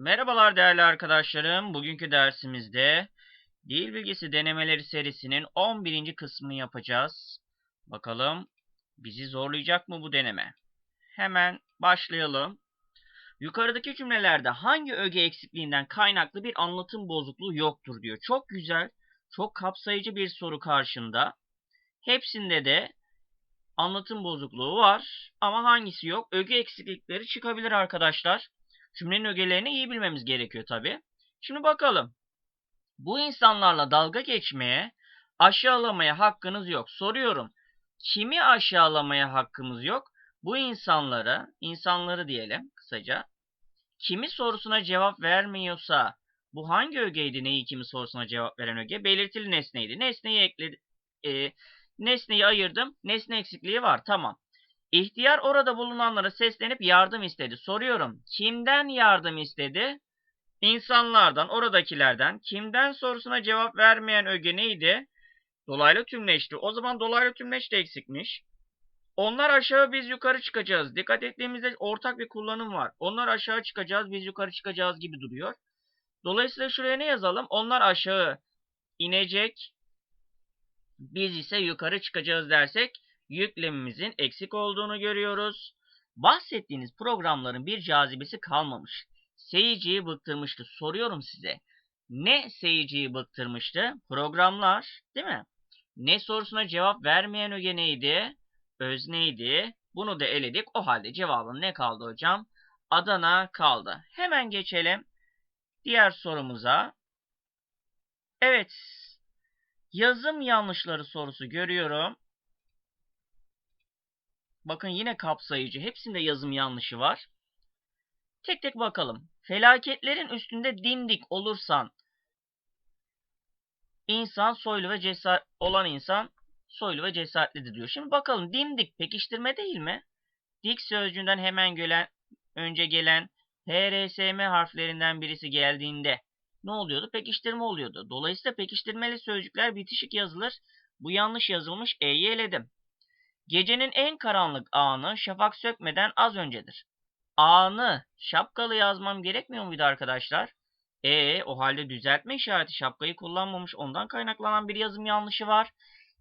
Merhabalar değerli arkadaşlarım. Bugünkü dersimizde dil bilgisi denemeleri serisinin 11. kısmını yapacağız. Bakalım bizi zorlayacak mı bu deneme? Hemen başlayalım. Yukarıdaki cümlelerde hangi öge eksikliğinden kaynaklı bir anlatım bozukluğu yoktur diyor. Çok güzel, çok kapsayıcı bir soru karşında. Hepsinde de anlatım bozukluğu var ama hangisi yok? Öge eksiklikleri çıkabilir arkadaşlar. Cümlenin ögelerini iyi bilmemiz gerekiyor tabi. Şimdi bakalım. Bu insanlarla dalga geçmeye, aşağılamaya hakkınız yok. Soruyorum. Kimi aşağılamaya hakkımız yok? Bu insanları, insanları diyelim kısaca. Kimi sorusuna cevap vermiyorsa bu hangi ögeydi neyi kimi sorusuna cevap veren öge? Belirtili nesneydi. Nesneyi ekledi, e, nesneyi ayırdım. Nesne eksikliği var. Tamam. İhtiyar orada bulunanlara seslenip yardım istedi. Soruyorum. Kimden yardım istedi? İnsanlardan, oradakilerden. Kimden sorusuna cevap vermeyen öge neydi? Dolaylı tümleşti. O zaman dolaylı tümleş de eksikmiş. Onlar aşağı biz yukarı çıkacağız. Dikkat ettiğimizde ortak bir kullanım var. Onlar aşağı çıkacağız biz yukarı çıkacağız gibi duruyor. Dolayısıyla şuraya ne yazalım? Onlar aşağı inecek. Biz ise yukarı çıkacağız dersek yüklemimizin eksik olduğunu görüyoruz. Bahsettiğiniz programların bir cazibesi kalmamış. Seyirciyi bıktırmıştı. Soruyorum size. Ne seyirciyi bıktırmıştı? Programlar, değil mi? Ne sorusuna cevap vermeyen öge neydi? Özneydi. Bunu da eledik. O halde cevabın ne kaldı hocam? Adana kaldı. Hemen geçelim diğer sorumuza. Evet. Yazım yanlışları sorusu görüyorum. Bakın yine kapsayıcı. Hepsinde yazım yanlışı var. Tek tek bakalım. Felaketlerin üstünde dimdik olursan insan soylu ve cesaret olan insan soylu ve cesaretlidir diyor. Şimdi bakalım dimdik pekiştirme değil mi? Dik sözcüğünden hemen gelen önce gelen PRSM harflerinden birisi geldiğinde ne oluyordu? Pekiştirme oluyordu. Dolayısıyla pekiştirmeli sözcükler bitişik yazılır. Bu yanlış yazılmış. E'yi eledim. Gecenin en karanlık anı şafak sökmeden az öncedir. Anı şapkalı yazmam gerekmiyor muydu arkadaşlar? E o halde düzeltme işareti şapkayı kullanmamış ondan kaynaklanan bir yazım yanlışı var.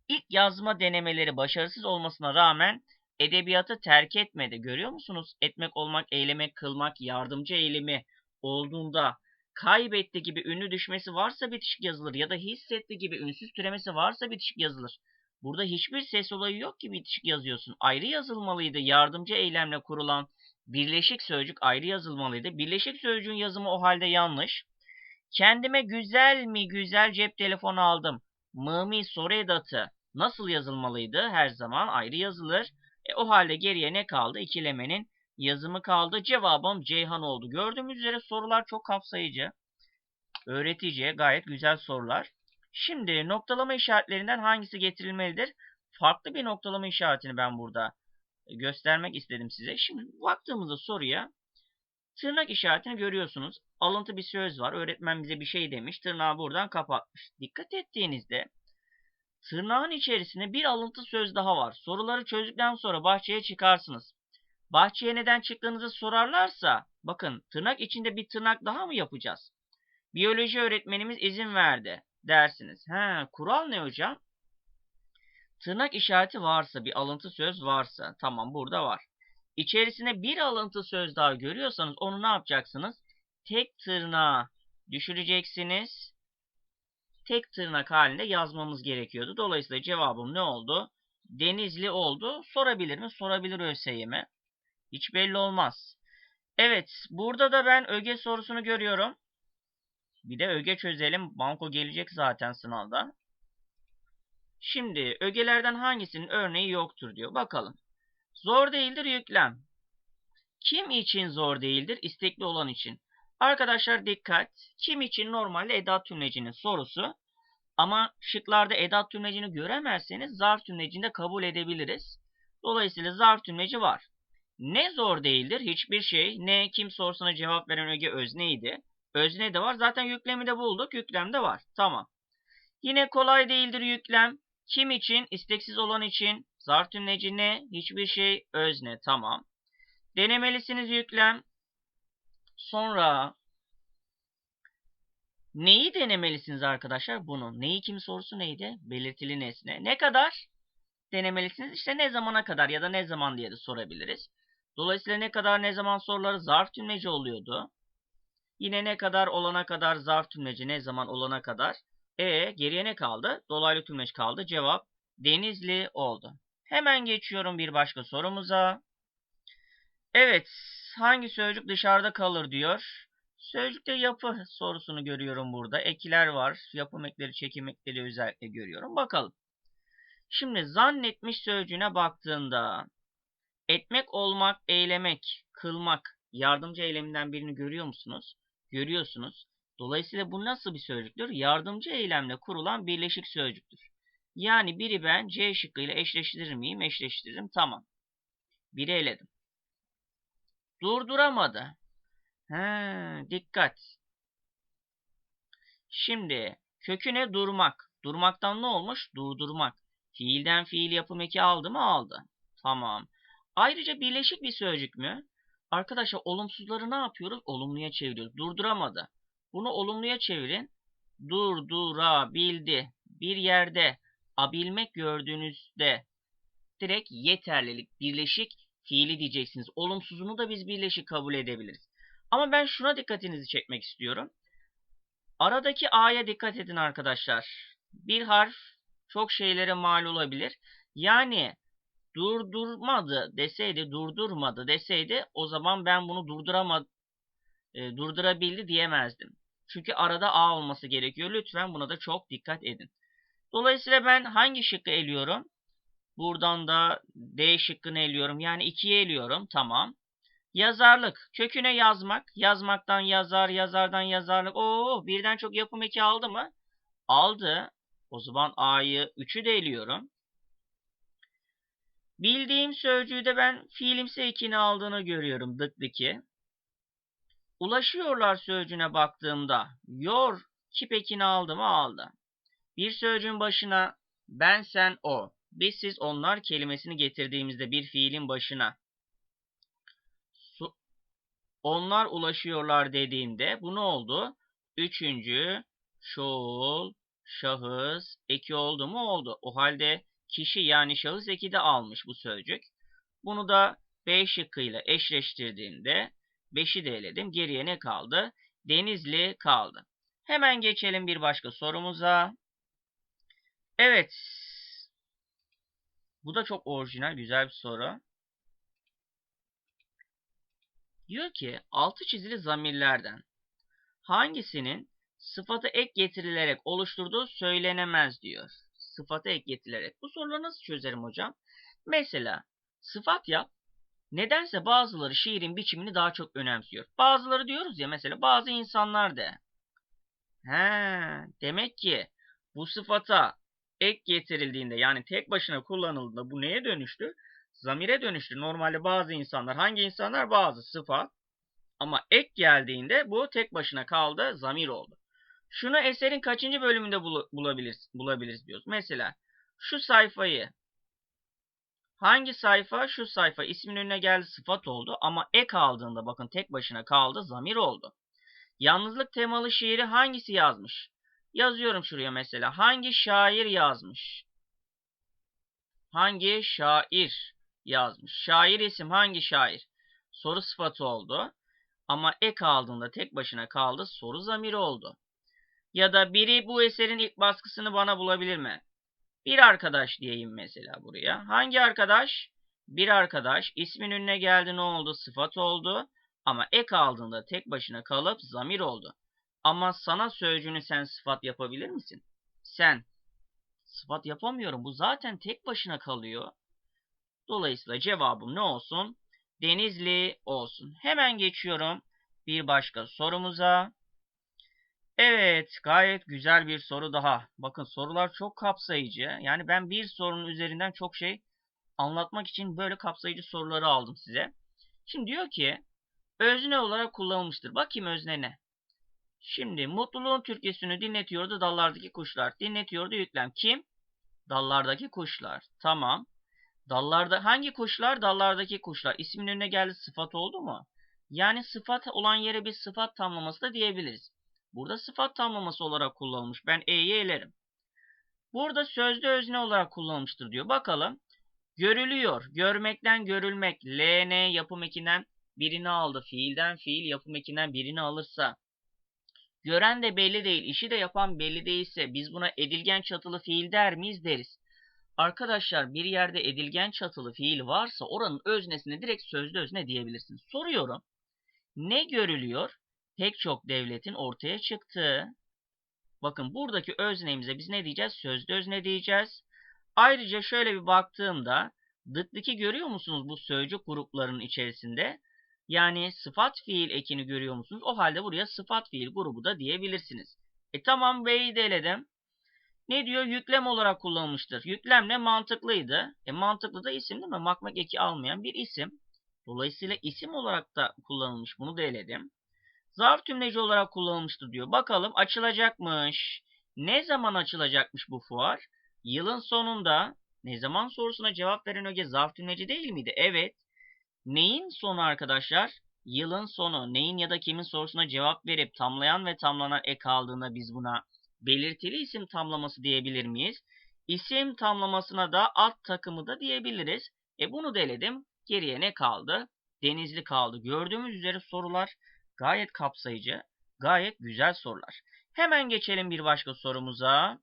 İlk yazma denemeleri başarısız olmasına rağmen edebiyatı terk etmedi. Görüyor musunuz? Etmek, olmak, eylemek, kılmak, yardımcı eylemi olduğunda kaybetti gibi ünlü düşmesi varsa bitişik yazılır ya da hissetti gibi ünsüz türemesi varsa bitişik yazılır. Burada hiçbir ses olayı yok ki bitişik yazıyorsun. Ayrı yazılmalıydı. Yardımcı eylemle kurulan birleşik sözcük ayrı yazılmalıydı. Birleşik sözcüğün yazımı o halde yanlış. Kendime güzel mi güzel cep telefonu aldım. Mımi soru edatı nasıl yazılmalıydı? Her zaman ayrı yazılır. E, o halde geriye ne kaldı? İkilemenin yazımı kaldı. Cevabım Ceyhan oldu. Gördüğümüz üzere sorular çok kapsayıcı. Öğretici, gayet güzel sorular. Şimdi noktalama işaretlerinden hangisi getirilmelidir? Farklı bir noktalama işaretini ben burada göstermek istedim size. Şimdi baktığımızda soruya tırnak işaretini görüyorsunuz. Alıntı bir söz var. Öğretmen bize bir şey demiş. Tırnağı buradan kapatmış. Dikkat ettiğinizde tırnağın içerisinde bir alıntı söz daha var. Soruları çözdükten sonra bahçeye çıkarsınız. Bahçeye neden çıktığınızı sorarlarsa bakın tırnak içinde bir tırnak daha mı yapacağız? Biyoloji öğretmenimiz izin verdi dersiniz. He, kural ne hocam? Tırnak işareti varsa, bir alıntı söz varsa, tamam burada var. İçerisine bir alıntı söz daha görüyorsanız onu ne yapacaksınız? Tek tırnağa düşüreceksiniz. Tek tırnak halinde yazmamız gerekiyordu. Dolayısıyla cevabım ne oldu? Denizli oldu. Sorabilir mi? Sorabilir ÖSYM. Hiç belli olmaz. Evet, burada da ben öge sorusunu görüyorum. Bir de öge çözelim. Banko gelecek zaten sınavda. Şimdi ögelerden hangisinin örneği yoktur diyor. Bakalım. Zor değildir yüklem. Kim için zor değildir? İstekli olan için. Arkadaşlar dikkat. Kim için normalde edat tümlecinin sorusu. Ama şıklarda edat tümlecini göremezseniz zarf tümlecini kabul edebiliriz. Dolayısıyla zarf tümleci var. Ne zor değildir? Hiçbir şey. Ne kim sorusuna cevap veren öge özneydi. Özne de var. Zaten yüklemi de bulduk. Yüklem de var. Tamam. Yine kolay değildir yüklem. Kim için? İsteksiz olan için. Zarf tümleci ne? Hiçbir şey. Özne. Tamam. Denemelisiniz yüklem. Sonra Neyi denemelisiniz arkadaşlar? Bunu. Neyi kim sorusu neydi? Belirtili nesne. Ne kadar denemelisiniz? İşte ne zamana kadar ya da ne zaman diye de sorabiliriz. Dolayısıyla ne kadar ne zaman soruları zarf tümleci oluyordu. Yine ne kadar olana kadar zarf tümleci ne zaman olana kadar. E geriye ne kaldı? Dolaylı tümleç kaldı. Cevap Denizli oldu. Hemen geçiyorum bir başka sorumuza. Evet, hangi sözcük dışarıda kalır diyor. Sözcükte yapı sorusunu görüyorum burada. Ekler var. Yapım ekleri, çekim ekleri özellikle görüyorum. Bakalım. Şimdi zannetmiş sözcüğüne baktığında etmek, olmak, eylemek, kılmak yardımcı eyleminden birini görüyor musunuz? Görüyorsunuz. Dolayısıyla bu nasıl bir sözcüktür? Yardımcı eylemle kurulan birleşik sözcüktür. Yani biri ben C şıkkıyla eşleştirir miyim? Eşleştiririm. Tamam. Biri eledim. Durduramadı. He, dikkat. Şimdi köküne durmak. Durmaktan ne olmuş? Durdurmak. Fiilden fiil yapım eki aldı mı? Aldı. Tamam. Ayrıca birleşik bir sözcük mü? Arkadaşlar olumsuzları ne yapıyoruz? Olumluya çeviriyoruz. Durduramadı. Bunu olumluya çevirin. Durdurabildi. Bir yerde abilmek gördüğünüzde direkt yeterlilik, birleşik fiili diyeceksiniz. Olumsuzunu da biz birleşik kabul edebiliriz. Ama ben şuna dikkatinizi çekmek istiyorum. Aradaki A'ya dikkat edin arkadaşlar. Bir harf çok şeylere mal olabilir. Yani durdurmadı deseydi, durdurmadı deseydi o zaman ben bunu durduramadı, e, durdurabildi diyemezdim. Çünkü arada A olması gerekiyor. Lütfen buna da çok dikkat edin. Dolayısıyla ben hangi şıkkı eliyorum? Buradan da D şıkkını eliyorum. Yani 2'ye eliyorum. Tamam. Yazarlık. Köküne yazmak. Yazmaktan yazar, yazardan yazarlık. Oo, birden çok yapım eki aldı mı? Aldı. O zaman A'yı 3'ü de eliyorum. Bildiğim sözcüğü de ben fiilimsi ekini aldığını görüyorum. Dık dıki. Ulaşıyorlar sözcüğüne baktığımda yor kip ekini aldı mı? Aldı. Bir sözcüğün başına ben, sen, o, biz, siz, onlar kelimesini getirdiğimizde bir fiilin başına su, onlar ulaşıyorlar dediğimde bu ne oldu? Üçüncü çoğul, şahıs, eki oldu mu? Oldu. O halde kişi yani şahıs eki de almış bu sözcük. Bunu da B şıkkıyla eşleştirdiğimde 5'i de eledim. Geriye ne kaldı? Denizli kaldı. Hemen geçelim bir başka sorumuza. Evet. Bu da çok orijinal, güzel bir soru. Diyor ki altı çizili zamirlerden hangisinin sıfatı ek getirilerek oluşturduğu söylenemez diyor. Sıfatı ek getirilerek. Bu soruları nasıl çözerim hocam? Mesela sıfat yap. Nedense bazıları şiirin biçimini daha çok önemsiyor. Bazıları diyoruz ya mesela bazı insanlar de. He, demek ki bu sıfata ek getirildiğinde yani tek başına kullanıldığında bu neye dönüştü? Zamire dönüştü. Normalde bazı insanlar hangi insanlar? Bazı sıfat. Ama ek geldiğinde bu tek başına kaldı zamir oldu. Şunu eserin kaçıncı bölümünde bulabiliriz, bulabiliriz diyoruz. Mesela şu sayfayı hangi sayfa? Şu sayfa ismin önüne geldi sıfat oldu ama ek aldığında bakın tek başına kaldı zamir oldu. Yalnızlık temalı şiiri hangisi yazmış? Yazıyorum şuraya mesela. Hangi şair yazmış? Hangi şair yazmış? Şair isim hangi şair? Soru sıfatı oldu. Ama ek aldığında tek başına kaldı. Soru zamiri oldu. Ya da biri bu eserin ilk baskısını bana bulabilir mi? Bir arkadaş diyeyim mesela buraya. Hangi arkadaş? Bir arkadaş. İsmin önüne geldi ne oldu? Sıfat oldu. Ama ek aldığında tek başına kalıp zamir oldu. Ama sana sözcüğünü sen sıfat yapabilir misin? Sen. Sıfat yapamıyorum. Bu zaten tek başına kalıyor. Dolayısıyla cevabım ne olsun? Denizli olsun. Hemen geçiyorum bir başka sorumuza. Evet, gayet güzel bir soru daha. Bakın sorular çok kapsayıcı. Yani ben bir sorunun üzerinden çok şey anlatmak için böyle kapsayıcı soruları aldım size. Şimdi diyor ki özne olarak kullanılmıştır. Bakayım özne ne? Şimdi mutluluğun türküsünü dinletiyordu dallardaki kuşlar. Dinletiyordu yüklem. Kim? Dallardaki kuşlar. Tamam. Dallarda hangi kuşlar? Dallardaki kuşlar. İsmin önüne geldi sıfat oldu mu? Yani sıfat olan yere bir sıfat tamlaması da diyebiliriz. Burada sıfat tamlaması olarak kullanılmış. Ben E'yi elerim. Burada sözde özne olarak kullanılmıştır diyor. Bakalım. Görülüyor. Görmekten görülmek. LN yapım ekinden birini aldı. Fiilden fiil yapım ekinden birini alırsa. Gören de belli değil. işi de yapan belli değilse biz buna edilgen çatılı fiil der miyiz deriz. Arkadaşlar bir yerde edilgen çatılı fiil varsa oranın öznesine direkt sözlü özne diyebilirsiniz. Soruyorum. Ne görülüyor? Pek çok devletin ortaya çıktığı. Bakın buradaki öznemize biz ne diyeceğiz? Sözlü özne diyeceğiz. Ayrıca şöyle bir baktığımda dıktaki görüyor musunuz bu sözcük gruplarının içerisinde? Yani sıfat fiil ekini görüyor musunuz? O halde buraya sıfat fiil grubu da diyebilirsiniz. E tamam B'yi de eledim. Ne diyor? Yüklem olarak kullanılmıştır. Yüklemle mantıklıydı. E mantıklı da isim değil mi? Makmak eki almayan bir isim. Dolayısıyla isim olarak da kullanılmış. Bunu da eledim. Zarf tümleci olarak kullanılmıştır diyor. Bakalım açılacakmış. Ne zaman açılacakmış bu fuar? Yılın sonunda. Ne zaman sorusuna cevap veren öge zarf tümleci değil miydi? Evet. Neyin sonu arkadaşlar? Yılın sonu. Neyin ya da kimin sorusuna cevap verip tamlayan ve tamlanan ek aldığında biz buna belirtili isim tamlaması diyebilir miyiz? İsim tamlamasına da alt takımı da diyebiliriz. E bunu da eledim. Geriye ne kaldı? Denizli kaldı. Gördüğümüz üzere sorular gayet kapsayıcı, gayet güzel sorular. Hemen geçelim bir başka sorumuza.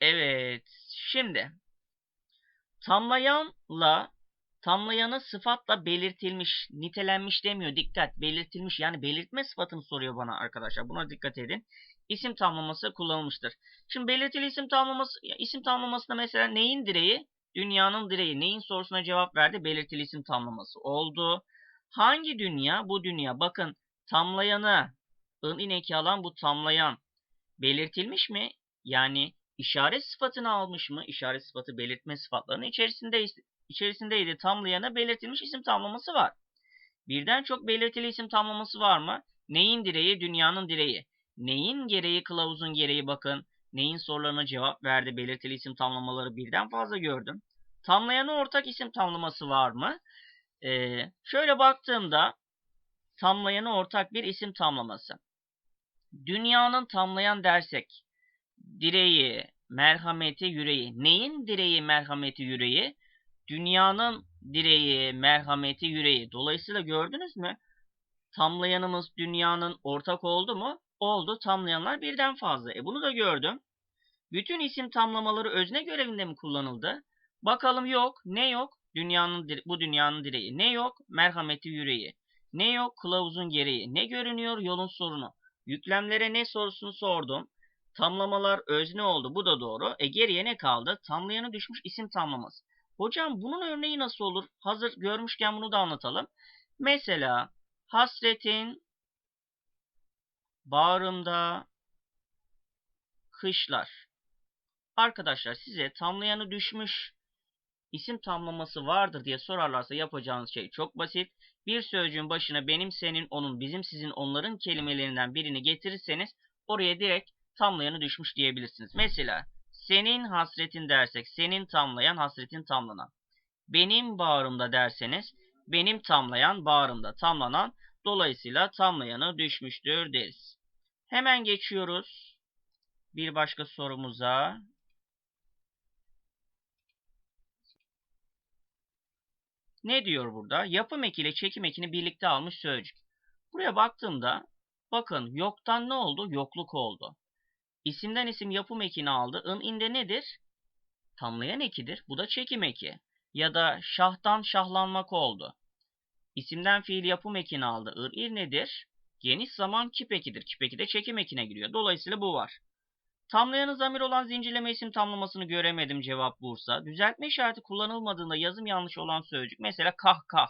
Evet, şimdi tamlayanla tamlayanı sıfatla belirtilmiş, nitelenmiş demiyor. Dikkat, belirtilmiş yani belirtme sıfatını soruyor bana arkadaşlar. Buna dikkat edin. İsim tamlaması kullanılmıştır. Şimdi belirtili isim tamlaması, isim tamlamasında mesela neyin direği? Dünyanın direği. Neyin sorusuna cevap verdi? Belirtili isim tamlaması oldu. Hangi dünya? Bu dünya. Bakın tamlayanı, ın ineki alan bu tamlayan belirtilmiş mi? Yani işaret sıfatını almış mı? İşaret sıfatı belirtme sıfatlarının içerisinde içerisindeydi. Tamlayanı belirtilmiş isim tamlaması var. Birden çok belirtili isim tamlaması var mı? Neyin direği? Dünyanın direği. Neyin gereği? Kılavuzun gereği bakın. Neyin sorularına cevap verdi? Belirtili isim tamlamaları birden fazla gördüm. Tamlayanı ortak isim tamlaması var mı? Ee, şöyle baktığımda tamlayanı ortak bir isim tamlaması. Dünyanın tamlayan dersek direği, merhameti, yüreği. Neyin direği, merhameti, yüreği? Dünyanın direği, merhameti, yüreği. Dolayısıyla gördünüz mü? Tamlayanımız dünyanın ortak oldu mu? Oldu. Tamlayanlar birden fazla. E bunu da gördüm. Bütün isim tamlamaları özne görevinde mi kullanıldı? Bakalım yok. Ne yok? Dünyanın bu dünyanın direği. Ne yok? Merhameti yüreği. Ne yok? Kılavuzun gereği. Ne görünüyor? Yolun sorunu. Yüklemlere ne sorusunu sordum. Tamlamalar özne oldu. Bu da doğru. E geriye ne kaldı? Tamlayanı düşmüş isim tamlaması. Hocam bunun örneği nasıl olur? Hazır görmüşken bunu da anlatalım. Mesela hasretin bağrımda kışlar. Arkadaşlar size tamlayanı düşmüş isim tamlaması vardır diye sorarlarsa yapacağınız şey çok basit. Bir sözcüğün başına benim, senin, onun, bizim, sizin, onların kelimelerinden birini getirirseniz oraya direkt tamlayanı düşmüş diyebilirsiniz. Mesela senin hasretin dersek senin tamlayan hasretin tamlanan. Benim bağrımda derseniz benim tamlayan bağrımda tamlanan dolayısıyla tamlayanı düşmüştür deriz. Hemen geçiyoruz bir başka sorumuza. Ne diyor burada? Yapım eki ile çekim ekini birlikte almış sözcük. Buraya baktığımda bakın yoktan ne oldu? Yokluk oldu. İsimden isim yapım ekini aldı. In inde nedir? Tamlayan ekidir. Bu da çekim eki. Ya da şahtan şahlanmak oldu. İsimden fiil yapım ekini aldı. Ir ir nedir? Geniş zaman kip ekidir. Kip eki de çekim ekine giriyor. Dolayısıyla bu var. Tamlayanı zamir olan zincirleme isim tamlamasını göremedim cevap Bursa. Düzeltme işareti kullanılmadığında yazım yanlış olan sözcük. Mesela kah kah.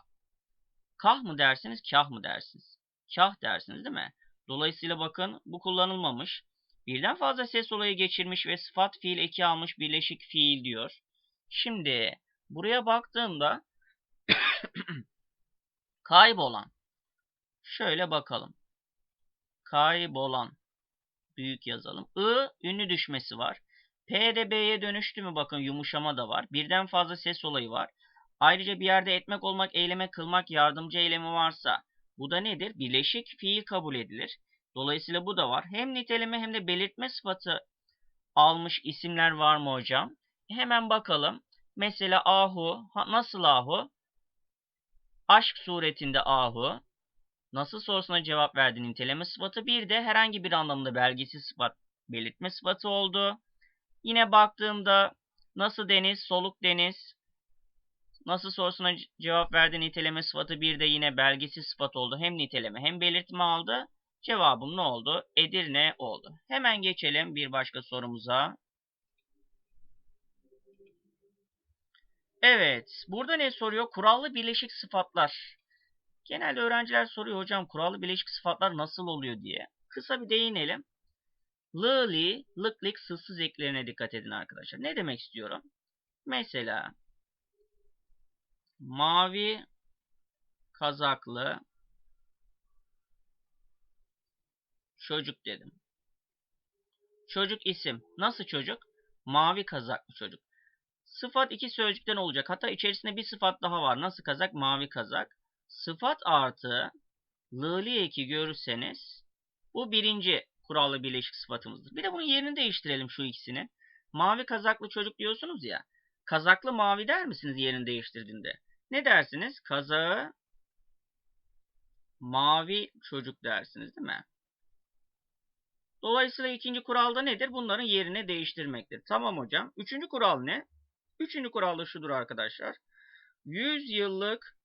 Kah mı dersiniz, kah mı dersiniz? Kah dersiniz değil mi? Dolayısıyla bakın bu kullanılmamış. Birden fazla ses olayı geçirmiş ve sıfat fiil eki almış birleşik fiil diyor. Şimdi buraya baktığımda kaybolan. Şöyle bakalım. Kaybolan büyük yazalım. I ünlü düşmesi var. P de B'ye dönüştü mü bakın yumuşama da var. Birden fazla ses olayı var. Ayrıca bir yerde etmek olmak, eyleme kılmak, yardımcı eylemi varsa bu da nedir? Birleşik fiil kabul edilir. Dolayısıyla bu da var. Hem niteleme hem de belirtme sıfatı almış isimler var mı hocam? Hemen bakalım. Mesela ahu. Nasıl ahu? Aşk suretinde ahu. Nasıl sorusuna cevap verdi niteleme sıfatı. Bir de herhangi bir anlamda belgesi sıfat belirtme sıfatı oldu. Yine baktığımda nasıl deniz, soluk deniz. Nasıl sorusuna cevap verdi niteleme sıfatı. Bir de yine belgesi sıfat oldu. Hem niteleme hem belirtme aldı. Cevabım ne oldu? Edirne oldu. Hemen geçelim bir başka sorumuza. Evet. Burada ne soruyor? Kurallı birleşik sıfatlar. Genelde öğrenciler soruyor hocam kurallı birleşik sıfatlar nasıl oluyor diye. Kısa bir değinelim. Lı'li, lıklık, sızsız eklerine dikkat edin arkadaşlar. Ne demek istiyorum? Mesela mavi kazaklı çocuk dedim. Çocuk isim. Nasıl çocuk? Mavi kazaklı çocuk. Sıfat iki sözcükten olacak. Hatta içerisinde bir sıfat daha var. Nasıl kazak? Mavi kazak. Sıfat artı lığli eki görürseniz bu birinci kurallı birleşik sıfatımızdır. Bir de bunun yerini değiştirelim şu ikisini. Mavi kazaklı çocuk diyorsunuz ya. Kazaklı mavi der misiniz yerini değiştirdiğinde? Ne dersiniz? Kazağı mavi çocuk dersiniz değil mi? Dolayısıyla ikinci kuralda nedir? Bunların yerini değiştirmektir. Tamam hocam. Üçüncü kural ne? Üçüncü kural da şudur arkadaşlar. 100 yıllık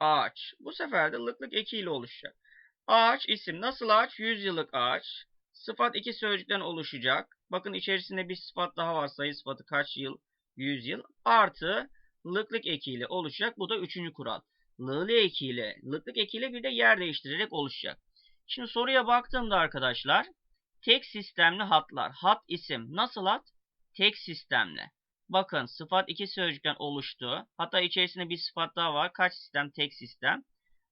ağaç. Bu sefer de lıklık ekiyle oluşacak. Ağaç isim. Nasıl ağaç? 100 yıllık ağaç. Sıfat iki sözcükten oluşacak. Bakın içerisinde bir sıfat daha var. Sayı sıfatı kaç yıl? 100 yıl. Artı lıklık ekiyle oluşacak. Bu da üçüncü kural. Lığlı ekiyle, lıklık ekiyle bir de yer değiştirerek oluşacak. Şimdi soruya baktığımda arkadaşlar tek sistemli hatlar. Hat isim. Nasıl hat? Tek sistemli. Bakın sıfat iki sözcükten oluştu. Hatta içerisinde bir sıfat daha var. Kaç sistem? Tek sistem.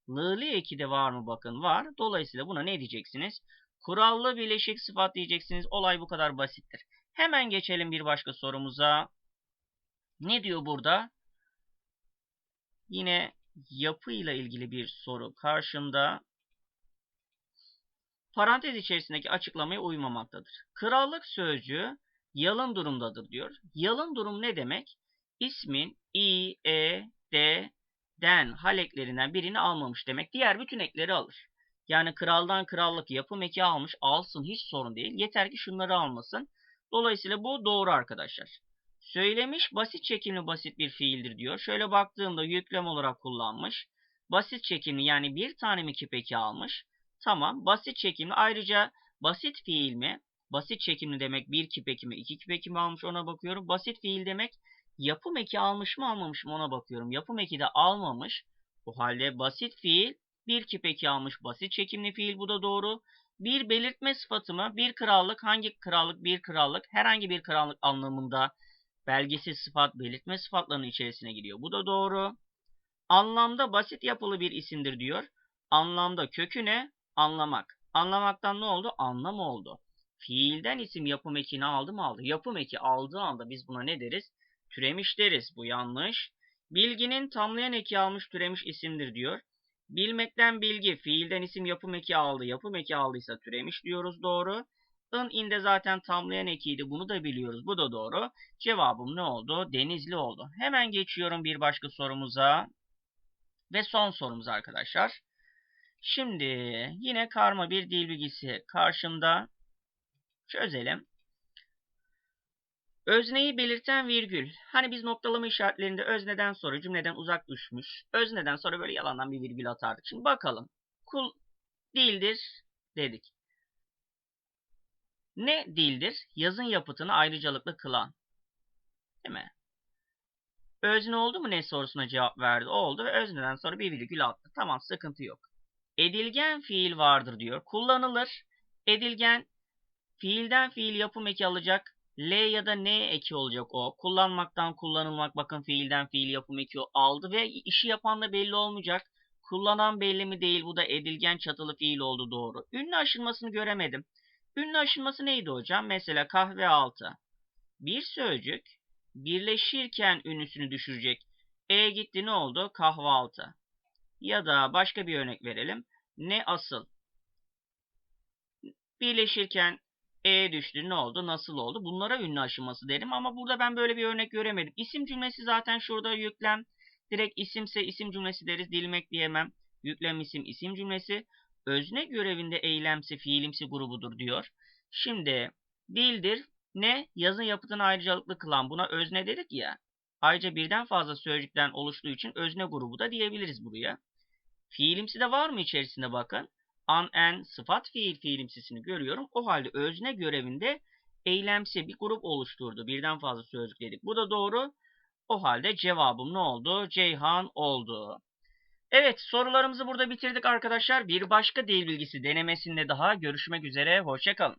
Lığlı eki de var mı? Bakın var. Dolayısıyla buna ne diyeceksiniz? Kurallı bileşik sıfat diyeceksiniz. Olay bu kadar basittir. Hemen geçelim bir başka sorumuza. Ne diyor burada? Yine yapıyla ilgili bir soru karşımda parantez içerisindeki açıklamaya uymamaktadır. Krallık sözcüğü yalın durumdadır diyor. Yalın durum ne demek? İsmin i, e, d, den haleklerinden birini almamış demek. Diğer bütün ekleri alır. Yani kraldan krallık yapım eki almış alsın hiç sorun değil. Yeter ki şunları almasın. Dolayısıyla bu doğru arkadaşlar. Söylemiş basit çekimli basit bir fiildir diyor. Şöyle baktığımda yüklem olarak kullanmış. Basit çekimli yani bir tane mi kipeki almış. Tamam basit çekimli ayrıca basit fiil mi? Basit çekimli demek bir kipeki mi iki kipeki mi almış ona bakıyorum. Basit fiil demek yapım eki almış mı almamış mı ona bakıyorum. Yapım eki de almamış. O halde basit fiil bir kipeki almış basit çekimli fiil bu da doğru. Bir belirtme sıfatı mı? Bir krallık hangi krallık bir krallık herhangi bir krallık anlamında belgesi sıfat belirtme sıfatlarının içerisine giriyor. Bu da doğru. Anlamda basit yapılı bir isimdir diyor. Anlamda kökü ne? Anlamak. Anlamaktan ne oldu? Anlam oldu. Fiilden isim yapım ekini aldı mı aldı? Yapım eki aldığı anda biz buna ne deriz? Türemiş deriz. Bu yanlış. Bilginin tamlayan eki almış türemiş isimdir diyor. Bilmekten bilgi, fiilden isim yapım eki aldı. Yapım eki aldıysa türemiş diyoruz doğru. In inde zaten tamlayan ekiydi. Bunu da biliyoruz. Bu da doğru. Cevabım ne oldu? Denizli oldu. Hemen geçiyorum bir başka sorumuza. Ve son sorumuz arkadaşlar. Şimdi yine karma bir dil bilgisi karşımda. Çözelim. Özneyi belirten virgül. Hani biz noktalama işaretlerinde özneden sonra cümleden uzak düşmüş. Özneden sonra böyle yalandan bir virgül atardık. Şimdi bakalım. Kul değildir dedik. Ne dildir? Yazın yapıtını ayrıcalıklı kılan. Değil mi? Özne oldu mu ne sorusuna cevap verdi. Oldu ve özneden sonra bir virgül attı. Tamam sıkıntı yok. Edilgen fiil vardır diyor. Kullanılır. Edilgen fiilden fiil yapım eki alacak. L ya da N eki olacak o. Kullanmaktan kullanılmak bakın fiilden fiil yapım eki aldı ve işi yapan da belli olmayacak. Kullanan belli mi değil bu da edilgen çatılı fiil oldu doğru. Ünlü aşılmasını göremedim. Ünlü aşılması neydi hocam? Mesela kahve altı. Bir sözcük birleşirken ünlüsünü düşürecek. E gitti ne oldu? Kahvaltı. Ya da başka bir örnek verelim. Ne asıl? Birleşirken e düştü ne oldu nasıl oldu bunlara ünlü aşınması derim ama burada ben böyle bir örnek göremedim. İsim cümlesi zaten şurada yüklem direkt isimse isim cümlesi deriz dilmek diyemem. Yüklem isim isim cümlesi özne görevinde eylemsi fiilimsi grubudur diyor. Şimdi dildir ne yazın yapıtını ayrıcalıklı kılan buna özne dedik ya. Ayrıca birden fazla sözcükten oluştuğu için özne grubu da diyebiliriz buraya. Fiilimsi de var mı içerisinde bakın an, en, sıfat fiil fiilimsisini görüyorum. O halde özne görevinde eylemsi bir grup oluşturdu. Birden fazla sözcük dedik. Bu da doğru. O halde cevabım ne oldu? Ceyhan oldu. Evet sorularımızı burada bitirdik arkadaşlar. Bir başka dil bilgisi denemesinde daha görüşmek üzere. Hoşçakalın.